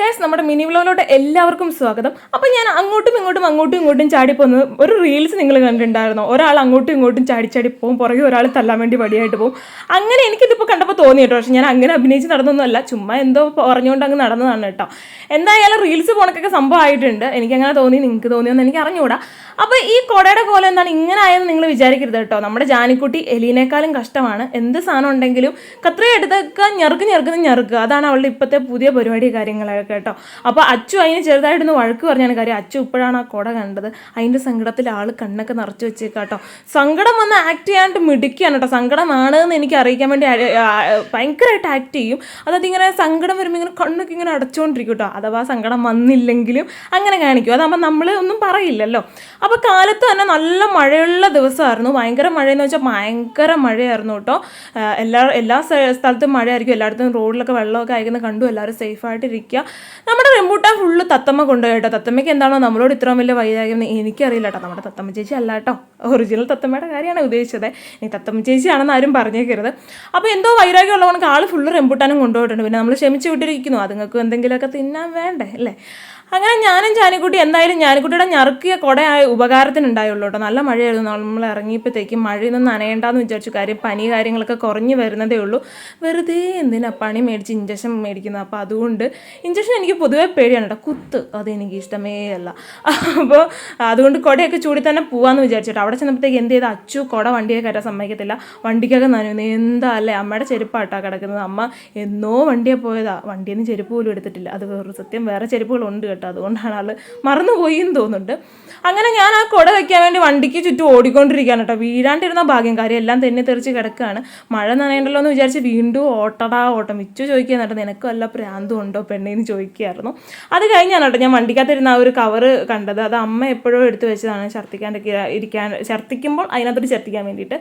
Guys നമ്മുടെ mini വ്ലോഗിലോട്ട് എല്ലാവർക്കും സ്വാഗതം. അപ്പോൾ ഞാൻ അങ്ങോട്ടും ഇങ്ങോട്ടും അങ്ങോട്ടും ഇങ്ങോട്ടും ചാടി പോകുന്നത് ഒരു റീൽസ് നിങ്ങൾ കണ്ടിട്ടുണ്ടായിരുന്നോ? ഒരാൾ അങ്ങോട്ടും ഇങ്ങോട്ടും ചാടി ചാടി പോകും പുറകെ ഒരാൾ തല്ലാൻ വേണ്ടി വടിയായിട്ട് പോകും. അങ്ങനെ എനിക്കിതിപ്പോൾ കണ്ടപ്പോൾ തോന്നി കേട്ടോ പക്ഷെ ഞാൻ അങ്ങനെ അഭിനയിച്ച് നടന്നൊന്നുമല്ല ചുമ്മാ എന്തോ പറഞ്ഞുകൊണ്ട് അങ്ങ് നടന്നതാണ് കേട്ടോ. എന്തായാലും റീൽസ് പോണക്കൊക്കെ സംഭവം ആയിട്ടുണ്ട്. എനിക്കങ്ങനെ തോന്നി നിങ്ങൾക്ക് തോന്നിയെന്ന് എനിക്ക് അറിഞ്ഞുകൂടാ. അപ്പോൾ ഈ കൊടയുടെ കോലം എന്താണ് ഇങ്ങനെ ആയെന്ന് നിങ്ങൾ വിചാരിക്കരുത് കേട്ടോ. നമ്മുടെ ജാനിക്കുട്ടി എലീനേക്കാളും കഷ്ടമാണ്. എന്ത് സാധനം ഉണ്ടെങ്കിലും കത്രയും എടുത്തൊക്കെ ഞെറുക്ക് ഞെറുക്കുന്ന ഞെറുക്കുക അതാണ് അവളുടെ ഇപ്പോഴത്തെ പുതിയ പരിപാടി കാര്യങ്ങളൊക്കെ. കേട്ടോ. അപ്പോൾ അച്ചു അതിന് ചെറുതായിട്ടൊന്ന് വഴക്ക് പറഞ്ഞാണ് കാര്യം. അച്ചു ഇപ്പോഴാണ് ആ കുട കണ്ടത്. അതിന്റെ സങ്കടത്തിൽ ആൾ കണ്ണൊക്കെ നിറച്ച് വെച്ചേക്കാട്ടോ സങ്കടം വന്ന് ആക്ട് ചെയ്യാണ്ട് മിടിക്കുകയാണ് കേട്ടോ സങ്കടമാണ് എന്ന് എനിക്ക് അറിയിക്കാൻ വേണ്ടി ഭയങ്കരമായിട്ട് ആക്ട് ചെയ്യും. അതായത് ഇങ്ങനെ സങ്കടം വരുമ്പോൾ ഇങ്ങനെ കണ്ണൊക്കെ ഇങ്ങനെ അടച്ചുകൊണ്ടിരിക്കും കേട്ടോ അഥവാ സങ്കടം വന്നില്ലെങ്കിലും അങ്ങനെ കാണിക്കും. അതാകുമ്പോൾ നമ്മൾ ഒന്നും പറയില്ലല്ലോ. അപ്പോൾ കാലത്ത് തന്നെ നല്ല മഴയുള്ള ദിവസമായിരുന്നു ഭയങ്കര മഴയെന്ന് വെച്ചാൽ ഭയങ്കര മഴയായിരുന്നു കേട്ടോ എല്ലാ എല്ലാ സ്ഥലത്തും മഴയായിരിക്കും. എല്ലായിടത്തും റോഡിലൊക്കെ വെള്ളമൊക്കെ അയക്കുന്നത് കണ്ടു എല്ലാവരും സേഫായിട്ട് ഇരിക്കുക നമ്മുടെ റെമ്പൂട്ടാൻ ഫുള്ള് തത്തമ്മ കൊണ്ടുപോയി കേട്ടോ. തത്തമ്മയ്ക്ക് എന്താണോ നമ്മളോട് ഇത്രയും വലിയ വൈരാഗ്യം എനിക്കറിയില്ല കേട്ടോ. നമ്മുടെ തത്തമ്മ ചേച്ചി അല്ല കേട്ടോ. ഒറിജിനൽ തത്തമ്മയുടെ കാര്യമാണ് ഉദ്ദേശിച്ചത്. ഇനി തത്തമ്മ ചേച്ചിയാണെന്ന് ആരും പറഞ്ഞേക്കരുത്. അപ്പോൾ എന്തോ വൈരാഗ്യം ഉള്ളവർക്ക് ആൾ ഫുള്ള് റെമ്പൂട്ടാനും കൊണ്ടുപോയിട്ടുണ്ട്. പിന്നെ നമ്മൾ ക്ഷമിച്ച് വിട്ടിരിക്കുന്നു. അതുങ്ങൾക്ക് എന്തെങ്കിലുമൊക്കെ തിന്നാൻ വേണ്ടേ അല്ലേ? അങ്ങനെ ഞാനും ജാനിക്കുട്ടി എന്തായാലും ജാനിക്കുട്ടിയുടെ ഞറുക്കിയ കുടയായ ഉപകാരത്തിനുണ്ടായുള്ളൂ കേട്ടോ. നല്ല മഴയായിരുന്നു. നമ്മൾ ഇറങ്ങിയപ്പോഴത്തേക്കും മഴയൊന്നും നനയേണ്ടെന്ന് വിചാരിച്ചു. കാര്യം പനി കാര്യങ്ങളൊക്കെ കുറഞ്ഞു വരുന്നതേ ഉള്ളൂ. വെറുതെ എന്തിനാ പണി മേടിച്ച് ഇഞ്ചക്ഷൻ മേടിക്കുന്നത്? അപ്പോൾ അതുകൊണ്ട് ഇഞ്ചക്ഷൻ എനിക്ക് പൊതുവേ പേടിയാണ് കേട്ടോ. കുത്ത് അത് എനിക്ക് ഇഷ്ടമേ അല്ല. അപ്പോൾ അതുകൊണ്ട് കുടയൊക്കെ ചൂടി തന്നെ പോകാമെന്ന് വിചാരിച്ചിട്ട് അവിടെ ചെന്നപ്പോഴത്തേക്ക് എന്ത് ചെയ്ത്? അച്ചു കുട വണ്ടിയെ കയറ്റാൻ സമ്മതിക്കത്തില്ല. വണ്ടിക്കൊക്കെ നനയുന്നു എന്താ അല്ലേ അമ്മയുടെ ചെരുപ്പാട്ടാ കിടക്കുന്നത്. അമ്മ എന്നോ വണ്ടിയെ പോയതാ. വണ്ടിയിൽ നിന്ന് ചെരുപ്പ് പോലും എടുത്തിട്ടില്ല. അത് വേറൊരു സത്യം. വേറെ ചെരുപ്പുകളുണ്ട് കേട്ടോ. അതുകൊണ്ടാണ് ആൾ മറന്നുപോയി എന്ന് തോന്നുന്നുണ്ട്. അങ്ങനെ ഞാൻ ആ കുട വെക്കാൻ വേണ്ടി വണ്ടിക്ക് ചുറ്റും ഓടിക്കൊണ്ടിരിക്കുകയാണ് കേട്ടോ. വീഴാണ്ടിരുന്ന ഭാഗ്യം. കാര്യം എല്ലാം തന്നെ തെറിച്ച് കിടക്കുകയാണ്. മഴ നനയണ്ടല്ലോ എന്ന് വിചാരിച്ച് വീണ്ടും ഓട്ടടാ ഓട്ടം. മിച്ചു ചോദിക്കുക എന്നിട്ട് നിനക്ക് വല്ല പ്രാന്തും ഉണ്ടോ പെണ്ണേന്ന് ചോദിക്കുകയായിരുന്നു. അത് കഴിഞ്ഞാണ് കേട്ടോ ഞാൻ വണ്ടിക്കകത്തിരുന്ന ആ ഒരു കവറ് കണ്ടത്. അത് അമ്മ എപ്പോഴും എടുത്തു വെച്ചതാണ്. ഛർദ്ദിക്കാണ്ടൊക്കെ ഇരിക്കാൻ ഛർദ്ദിക്കുമ്പോൾ അതിനകത്തോട്ട് ഛർദ്ദിക്കാൻ വേണ്ടിയിട്ട്.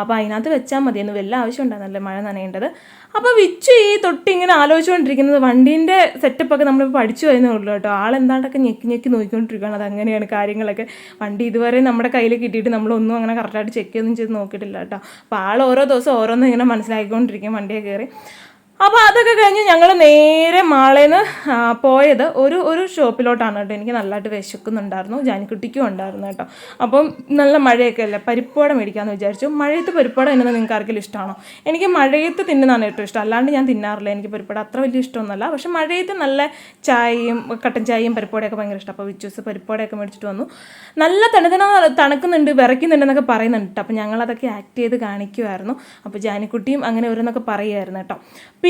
അപ്പോൾ അതിനകത്ത് വെച്ചാൽ മതിയെന്ന് വല്ല ആവശ്യം ഉണ്ടായിരുന്നല്ലേ മഴ നനയേണ്ടത്. അപ്പോൾ വിച്ചു ഈ തൊട്ട് ഇങ്ങനെ ആലോചിച്ചുകൊണ്ടിരിക്കുന്നത് വണ്ടീന്റെ സെറ്റപ്പൊക്കെ നമ്മൾ പഠിച്ചു വരുന്നേ ഉള്ളൂ കേട്ടോ. ആളെന്താണ്ടൊക്കെ ഞെക്കി ഞെക്കി നോക്കിക്കൊണ്ടിരിക്കുകയാണ്. അത് അങ്ങനെയാണ് കാര്യങ്ങളൊക്കെ. വണ്ടി ഇതുവരെ നമ്മുടെ കയ്യിൽ കിട്ടിയിട്ട് നമ്മളൊന്നും അങ്ങനെ കറക്റ്റായിട്ട് ചെക്ക് ഒന്നും ചെയ്ത് നോക്കിയിട്ടില്ല കേട്ടോ. അപ്പോൾ ആൾ ഓരോ ദിവസം ഓരോന്നും ഇങ്ങനെ മനസ്സിലാക്കിക്കൊണ്ടിരിക്കും വണ്ടിയെ കയറി. അപ്പോൾ അതൊക്കെ കഴിഞ്ഞ് ഞങ്ങൾ നേരെ മാളേന്ന് പോയത് ഒരു ഒരു ഷോപ്പിലോട്ടാണ് കേട്ടോ. എനിക്ക് നല്ലതായിട്ട് വിശക്കുന്നുണ്ടായിരുന്നു ജാനിക്കുട്ടിക്കും ഉണ്ടായിരുന്നു കേട്ടോ. അപ്പം നല്ല മഴയൊക്കെ അല്ലേ? പരിപ്പോടം മേടിക്കാമെന്ന് വിചാരിച്ചു. മഴയത്ത് പരിപ്പോടം എന്നത് നിങ്ങൾക്ക് ആർക്കെങ്കിലും ഇഷ്ടമാണോ? എനിക്ക് മഴയത്ത് തിന്നുന്നതാണ് ഏറ്റവും ഇഷ്ടം. അല്ലാണ്ട് ഞാൻ തിന്നാറില്ല. എനിക്ക് പരിപ്പോടം അത്ര വലിയ ഇഷ്ടമൊന്നുമല്ല. പക്ഷെ മഴയത്ത് നല്ല ചായയും കട്ടൻ ചായയും പരിപ്പോടയൊക്കെ ഭയങ്കര ഇഷ്ടം അപ്പോൾ വിച്ചൂസ് പരിപ്പോടയൊക്കെ മേടിച്ചിട്ട് വന്നു. നല്ല തണുതണ തണുക്കുന്നുണ്ട് വിറയ്ക്കുന്നുണ്ടെന്നൊക്കെ പറയുന്നുണ്ട് കേട്ടോ. അപ്പോൾ ഞങ്ങളതൊക്കെ ആക്ട് ചെയ്ത് കാണിക്കുമായിരുന്നു അപ്പോൾ ജാനിക്കുട്ടിയും അങ്ങനെ ഓരോന്നൊക്കെ പറയുമായിരുന്നു കേട്ടോ.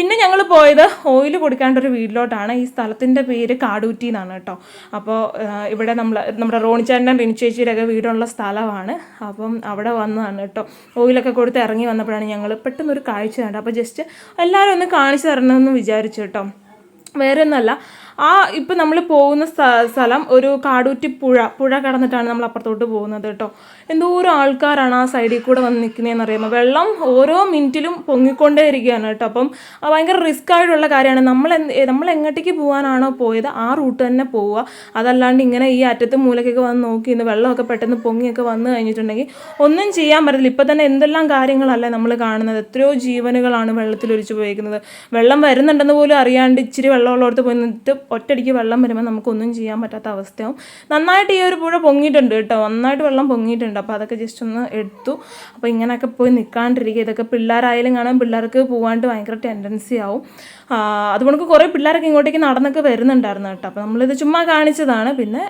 പിന്നെ ഞങ്ങൾ പോയത് ഓയിൽ കൊടുക്കാണ്ട് ഒരു വീട്ടിലോട്ടാണ്. ഈ സ്ഥലത്തിന്റെ പേര് കാടൂറ്റി എന്നാണ് കേട്ടോ അപ്പോൾ ഇവിടെ നമ്മൾ നമ്മുടെ റോണിച്ചാന്റെ റിനിച്ചേച്ചിയുടെ ഒക്കെ വീടുള്ള സ്ഥലമാണ്. അപ്പം അവിടെ വന്നതാണ് കേട്ടോ. ഓയിലൊക്കെ കൊടുത്ത് ഇറങ്ങി വന്നപ്പോഴാണ് ഞങ്ങൾ പെട്ടെന്ന് ഒരു കാഴ്ച കണ്ടത്. അപ്പോൾ ജസ്റ്റ് എല്ലാവരും ഒന്ന് കാണിച്ചു തരണമെന്ന് വിചാരിച്ചു കേട്ടോ. വേറെ ഒന്നല്ല ആ ഇപ്പം നമ്മൾ പോകുന്ന സ്ഥ- സ്ഥലം ഒരു കാടൂറ്റി പുഴ പുഴ കടന്നിട്ടാണ് നമ്മൾ അപ്പുറത്തോട്ട് പോകുന്നത് കേട്ടോ. എന്തോരം ആൾക്കാരാണ് ആ സൈഡിൽ കൂടെ വന്ന് നിൽക്കുന്നതെന്ന് അറിയുമ്പോൾ വെള്ളം ഓരോ മിനിറ്റിലും പൊങ്ങിക്കൊണ്ടേ ഇരിക്കുകയാണ് കേട്ടോ. അപ്പം ഭയങ്കര റിസ്ക് ആയിട്ടുള്ള കാര്യമാണ്. നമ്മൾ നമ്മൾ എങ്ങോട്ടേക്ക് പോകാനാണോ പോയത് ആ റൂട്ട് തന്നെ പോവുക. അതല്ലാണ്ട് ഇങ്ങനെ ഈ അറ്റത്ത് മൂലക്കൊക്കെ വന്ന് നോക്കി ഇന്ന് വെള്ളമൊക്കെ പെട്ടെന്ന് പൊങ്ങിയൊക്കെ വന്നു കഴിഞ്ഞിട്ടുണ്ടെങ്കിൽ ഒന്നും ചെയ്യാൻ പറ്റില്ല ഇപ്പം തന്നെ എന്തെല്ലാം കാര്യങ്ങളല്ലേ നമ്മൾ കാണുന്നത്? എത്രയോ ജീവനുകളാണ് വെള്ളത്തിൽ ഒഴിച്ചു പോയിരിക്കുന്നത് വെള്ളം വരുന്നുണ്ടെന്ന് പോലും അറിയാണ്ട് ഇച്ചിരി വെള്ളമുള്ളടത്ത് പോയി നിന്നിട്ട് ഒറ്റയടിക്ക് വെള്ളം വരുമ്പോൾ നമുക്കൊന്നും ചെയ്യാൻ പറ്റാത്ത അവസ്ഥയാവും. നന്നായിട്ട് ഈ ഒരു പുഴ പൊങ്ങിയിട്ടുണ്ട് കേട്ടോ. നന്നായിട്ട് വെള്ളം പൊങ്ങിയിട്ടുണ്ട്. അപ്പോൾ അതൊക്കെ ജസ്റ്റ് ഒന്ന് എടുത്തു. അപ്പോൾ ഇങ്ങനെയൊക്കെ പോയി നിൽക്കാണ്ടിരിക്കുക ഇതൊക്കെ പിള്ളേരായാലും കാണാൻ പിള്ളേർക്ക് പോകാണ്ട് ഭയങ്കര ടെൻഡൻസി ആവും. അതുകൊണ്ട് കുറേ പിള്ളേരൊക്കെ ഇങ്ങോട്ടേക്ക് നടന്നൊക്കെ വരുന്നുണ്ടായിരുന്നു കേട്ടോ. അപ്പോൾ നമ്മളിത് ചുമ്മാ കാണിച്ചതാണ്. പിന്നെ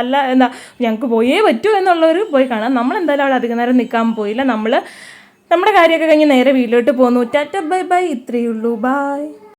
അല്ല എന്താ ഞങ്ങൾക്ക് പോയേ പറ്റൂ എന്നുള്ളവർ പോയി കാണാം. നമ്മൾ എന്തായാലും അവിടെ അധികം നേരം നിൽക്കാൻ പോയില്ല. നമ്മൾ നമ്മുടെ കാര്യമൊക്കെ കഴിഞ്ഞ് നേരെ വീട്ടിലോട്ട് പോന്നു ടാറ്റ ബൈ ബൈ. ഇത്രയേ ഉള്ളൂ. ബൈ.